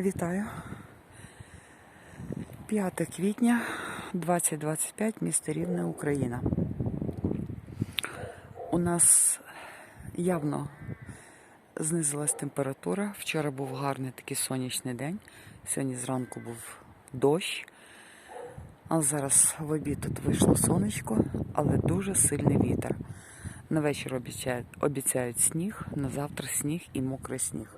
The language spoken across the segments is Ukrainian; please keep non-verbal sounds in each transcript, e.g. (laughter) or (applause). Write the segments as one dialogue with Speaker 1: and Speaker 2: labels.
Speaker 1: Вітаю. 5 квітня 2025, місто Рівне, Україна. У нас явно знизилась температура. Вчора був гарний такий сонячний день. Сьогодні зранку був дощ. А зараз в обід тут вийшло сонечко, але дуже сильний вітер. На вечір обіцяють, обіцяють сніг, на завтра сніг і мокрий сніг.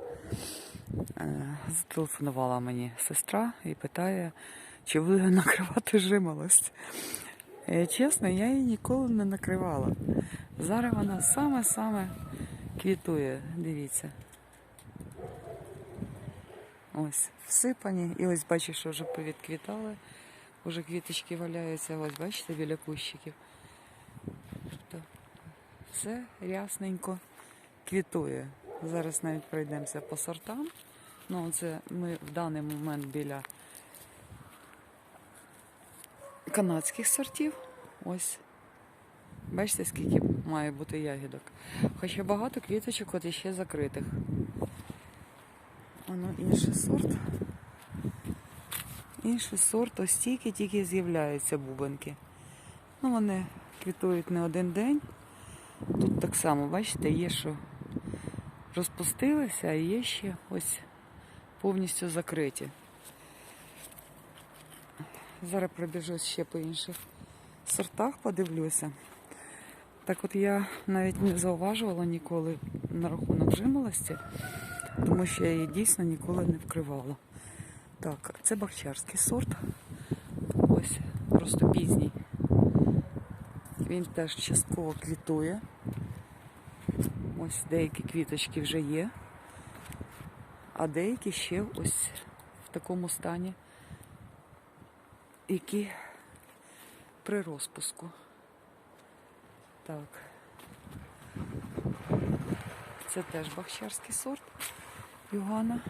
Speaker 1: Е, Зателефонувала мені сестра і питає, чи буде (laughs) накривати жимолость. Е, Чесно, я її ніколи не накривала. Зараз вона саме-саме квітує, дивіться. Ось, всипані. І ось бачиш, що вже повідквітали. Уже квіточки валяються, ось бачите, біля кущиків. Тобто все рясненько квітує. Зараз навіть пройдемося по сортам. Ну, це ми в даний момент біля канадських сортів. Ось. Бачите, скільки має бути ягідок. Хоча багато квіточок от іще закритих. Воно інший сорт. Інший сорт, ось тільки-тільки з'являються бубенки. Ну, вони квітують не один день. Тут так само, бачите, є, що розпустилися, а є ще ось повністю закриті. Зараз пробіжусь ще по інших сортах, подивлюся. Так от я навіть не зауважувала ніколи на рахунок жимолості, тому що я її дійсно ніколи не вкривала. Так, це бахчарський сорт. Ось, просто пізній. Він теж частково квітує. Ось деякі квіточки вже є, а деякі ще ось в такому стані, які при розпуску. Так. Це теж бахчарський сорт Югана.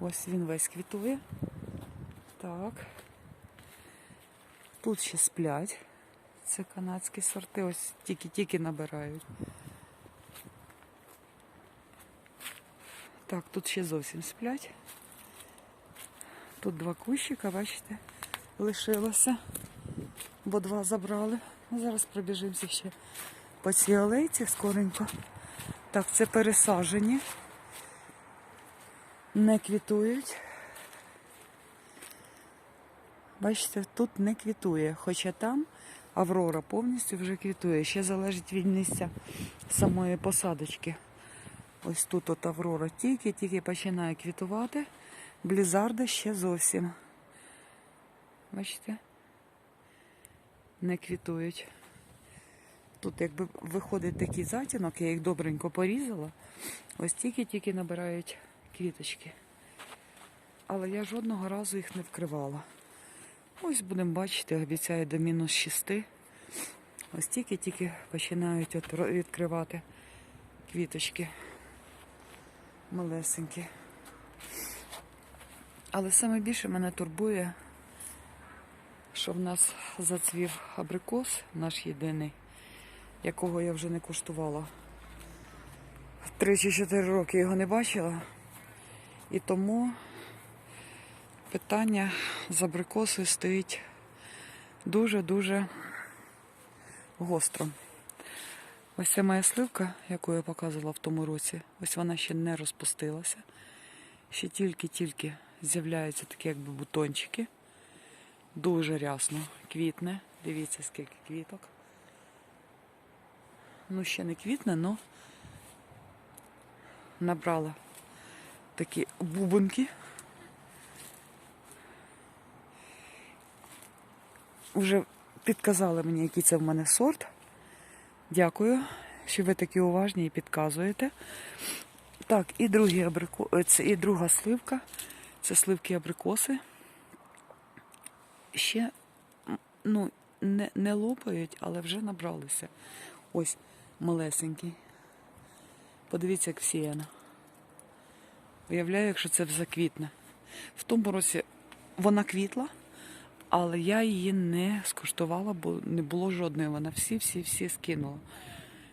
Speaker 1: Ось він весь квітує. Так. Тут ще сплять. Це канадські сорти, ось тільки-тільки набирають. Так, тут ще зовсім сплять. Тут два кущика, бачите, лишилося, бо два забрали. Зараз пробіжимося ще по цій алейці скоренько. Так, це пересаджені. Не квітують. Бачите, тут не квітує, хоча там Аврора повністю вже квітує. Ще залежить від місця самої посадочки. Ось тут от Аврора тільки-тільки починає квітувати. Блізарда ще зовсім. Бачите? Не квітують. Тут якби виходить такий затінок, я їх добренько порізала. Ось тільки-тільки набирають квіточки. Але я жодного разу їх не вкривала. Ось будемо бачити, обіцяю до мінус 6. Ось тільки-тільки починають відкривати квіточки малесенькі. Але саме більше мене турбує, що в нас зацвів абрикос, наш єдиний, якого я вже не куштувала. Три чи чотири роки його не бачила. І тому питання з абрикосою стоїть дуже-дуже гостро. Ось ця моя сливка, яку я показувала в тому році, ось вона ще не розпустилася. Ще тільки-тільки з'являються такі якби бутончики. Дуже рясно квітне. Дивіться, скільки квіток. Ну, ще не квітне, але набрала такі бубонки. Вже підказали мені, який це в мене сорт. Дякую, що ви такі уважні і підказуєте. Так, і абрико... е, це і друга сливка. Це сливки абрикоси. Ще ну, не, не лопають, але вже набралися. Ось малесенький. Подивіться, як всіяна. Уявляю, якщо це заквітне. В тому році вона квітла, але я її не скуштувала, бо не було жодної. Вона всі-всі-всі скинула.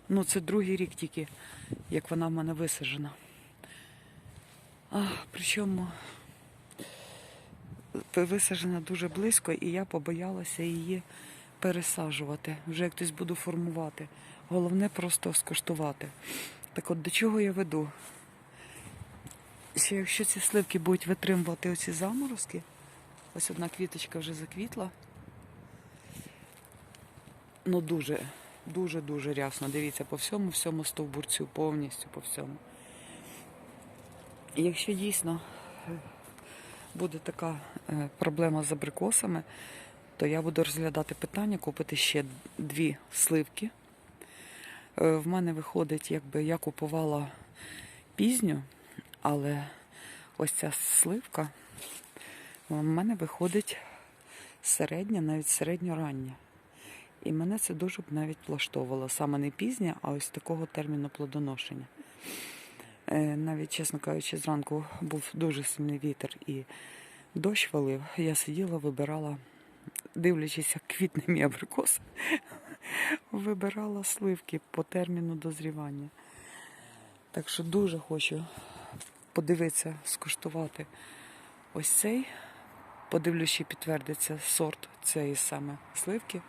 Speaker 1: Ну, це другий рік тільки, як вона в мене висаджена. Причому висаджена дуже близько, і я побоялася її пересаджувати. Вже як хтось буду формувати. Головне просто скуштувати. Так от до чого я веду? Що якщо ці сливки будуть витримувати оці заморозки, ось одна квіточка вже заквітла. Ну дуже, дуже, дуже рясно. Дивіться, по всьому, всьому стовбурцю, повністю по всьому. Якщо дійсно е, буде така е, проблема з абрикосами, то я буду розглядати питання купити ще дві сливки. Е, В мене виходить, якби я купувала пізню, але ось ця сливка в мене виходить середня, навіть середньорання. І мене це дуже б навіть влаштовувало. Саме не пізня, а ось такого терміну плодоношення. Е, Навіть, чесно кажучи, зранку був дуже сильний вітер і дощ валив. Я сиділа, вибирала, дивлячись, як квітне мій абрикос, (laughs) вибирала сливки по терміну дозрівання. Так що дуже хочу подивитися, скуштувати ось цей. Подивлюсь, чи підтвердиться сорт цієї саме сливки.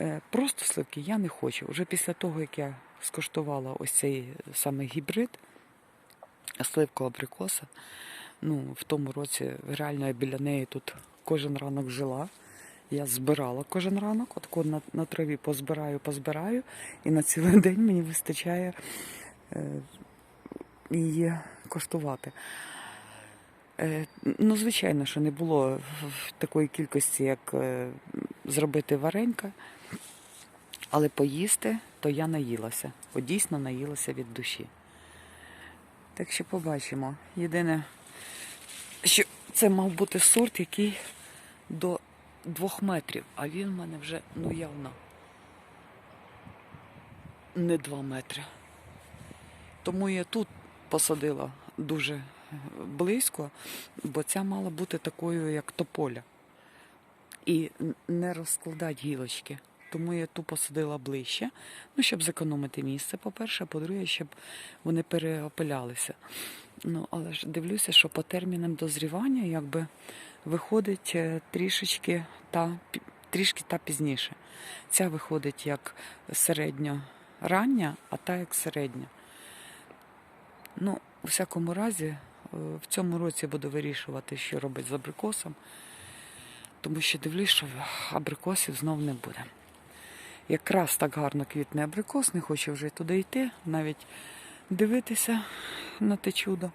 Speaker 1: Е, Просто сливки я не хочу. Вже після того, як я скуштувала ось цей саме гібрид, сливку абрикоса, ну, в тому році реально я біля неї тут кожен ранок жила. Я збирала кожен ранок, от на, на траві позбираю, позбираю, і на цілий день мені вистачає е, її коштувати. Е, ну, звичайно, що не було в- такої кількості, як е, зробити варенька, але поїсти, то я наїлася. От дійсно наїлася від душі. Так що побачимо. Єдине, що це мав бути сорт, який до двох метрів, а він в мене вже ну явно не два метри. Тому я тут посадила дуже близько, бо ця мала бути такою, як тополя. І не розкладати гілочки. Тому я ту посадила ближче, ну, щоб зекономити місце, по-перше, а по-друге, щоб вони переопилялися. Ну, але ж дивлюся, що по термінам дозрівання якби виходить е, трішечки та, трішки та пізніше. Ця виходить як середньорання, а та як середня. Ну, у всякому разі, в цьому році буду вирішувати, що робити з абрикосом, тому що дивлюсь, що абрикосів знов не буде. Якраз так гарно квітне абрикос, не хочу вже туди йти, навіть дивитися на те чудо.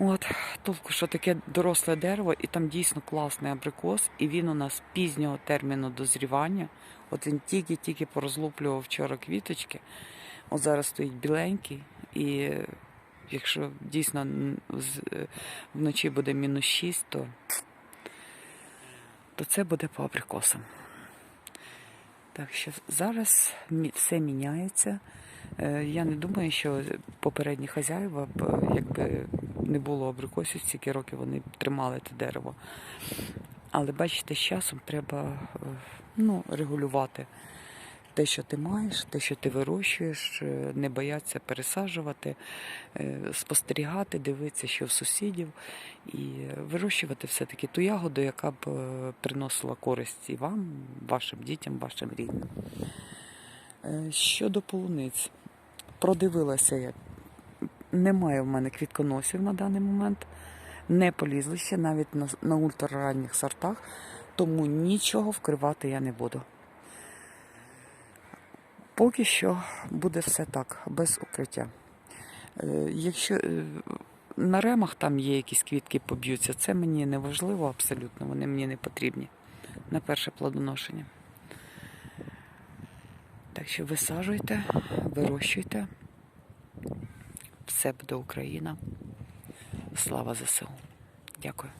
Speaker 1: От, толку, що таке доросле дерево, і там дійсно класний абрикос, і він у нас пізнього терміну дозрівання. От він тільки-тільки порозлуплював вчора квіточки. От зараз стоїть біленький, е, якщо дійсно е, вночі буде мінус 6, то, то це буде по абрикосам. Так що зараз все міняється. Е, Я не думаю, що попередні хазяїва е, якби не було абрикосів, стільки років вони тримали те дерево. Але бачите, з часом треба ну, регулювати те, що ти маєш, те, що ти вирощуєш, е, не боятися пересаджувати, е, спостерігати, дивитися, що в сусідів, і е, вирощувати все-таки ту ягоду, яка б приносила користь і вам, вашим дітям, вашим рідним. Щодо полуниць, продивилася я. Немає в мене квітконосів на даний момент. Не полізли ще навіть на, на ультраранніх сортах, тому нічого вкривати я не буду. Поки що буде все так, без укриття. Е, Якщо е, на ремах там є якісь квітки поб'ються, це мені не важливо абсолютно, вони мені не потрібні на перше плодоношення. Так що висаджуйте, вирощуйте. Все буде Україна. Слава ЗСУ. Дякую.